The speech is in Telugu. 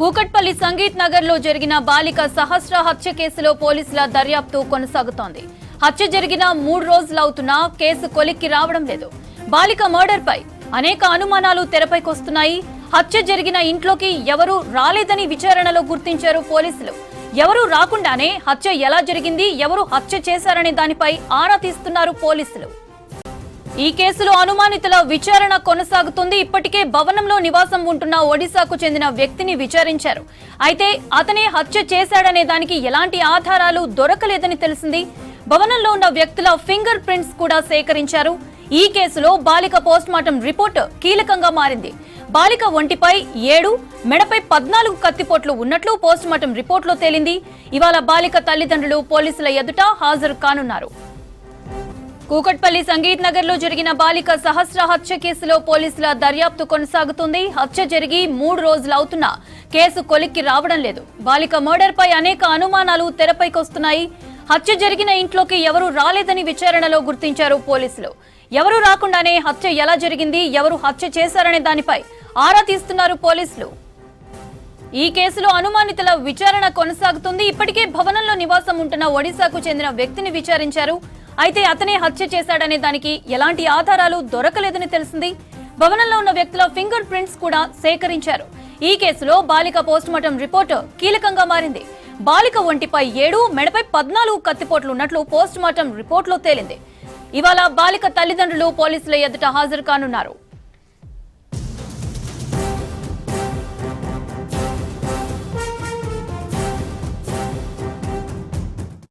కూకట్పల్లి సంగీత్ నగర్లో జరిగిన బాలిక సహస్ర హత్య కేసులో పోలీసుల దర్యాప్తు కొనసాగుతోంది. హత్య జరిగిన మూడు రోజులవుతున్నా కేసు కొలిక్కి రావడం లేదు. బాలిక మర్డర్ పై అనేక అనుమానాలు తెరపైకొస్తున్నాయి. హత్య జరిగిన ఇంట్లోకి ఎవరూ రాలేదని విచారణలో గుర్తించారు పోలీసులు. ఎవరూ రాకుండానే హత్య ఎలా జరిగింది ఎవరు హత్య చేశారనే దానిపై ఆరా తీస్తున్నారు పోలీసులు. ఈ కేసులో అనుమానితుల విచారణ కొనసాగుతుంది. ఇప్పటికే భవనంలో నివాసం ఉంటున్న ఒడిశాకు చెందిన వ్యక్తిని విచారించారు. అయితే అతనే హత్య చేశాడనే దానికి ఎలాంటి ఆధారాలు దొరకలేదని తెలిసింది. భవనంలో ఉన్న వ్యక్తుల ఫింగర్ ప్రింట్స్ కూడా సేకరించారు. ఈ కేసులో బాలిక పోస్ట్మార్టం రిపోర్ట్ కీలకంగా మారింది. బాలిక ఒంటిపై ఏడు మెడపై పద్నాలుగు కత్తిపోట్లు ఉన్నట్లు పోస్ట్మార్టం రిపోర్టులో తేలింది. ఇవాళ బాలిక తల్లిదండ్రులు పోలీసుల ఎదుట హాజరు కానున్నారు. కూకట్పల్లి సంగీత్ నగర్లో జరిగిన బాలిక సహస్ర హత్య కేసులో పోలీసుల దర్యాప్తు కొనసాగుతుంది. హత్య జరిగి మూడు రోజులవుతున్నా కేసు కొలిక్కి రావడం లేదు. బాలిక మర్డర్ పై అనేక అనుమానాలు తెరపైకొస్తున్నాయి. హత్య జరిగిన ఇంట్లోకి ఎవరూ రాలేదని విచారణలో గుర్తించారు పోలీసులు. ఎవరూ రాకుండానే హత్య ఎలా జరిగింది ఎవరు హత్య చేశారనే దానిపై ఆరా తీస్తున్నారు పోలీసులు. ఈ కేసులో అనుమానితుల విచారణ కొనసాగుతుంది. ఇప్పటికే భవనంలో నివాసం ఉంటున్న ఒడిశాకు చెందిన వ్యక్తిని విచారించారు. అయితే అతనే హత్య చేశాడనే దానికి ఎలాంటి ఆధారాలు దొరకలేదని తెలిసింది. భవనంలో ఉన్న వ్యక్తుల ఫింగర్ ప్రింట్స్ కూడా సేకరించారు. ఈ కేసులో బాలిక పోస్టుమార్టం రిపోర్టు కీలకంగా మారింది. బాలిక ఒంటిపై ఏడు మెడపై పద్నాలుగు కత్తిపోట్లు ఉన్నట్లు పోస్టుమార్టం రిపోర్టులో తేలింది. ఇవాళ బాలిక తల్లిదండ్రులు పోలీసుల ఎదుట హాజరు కానున్నారు.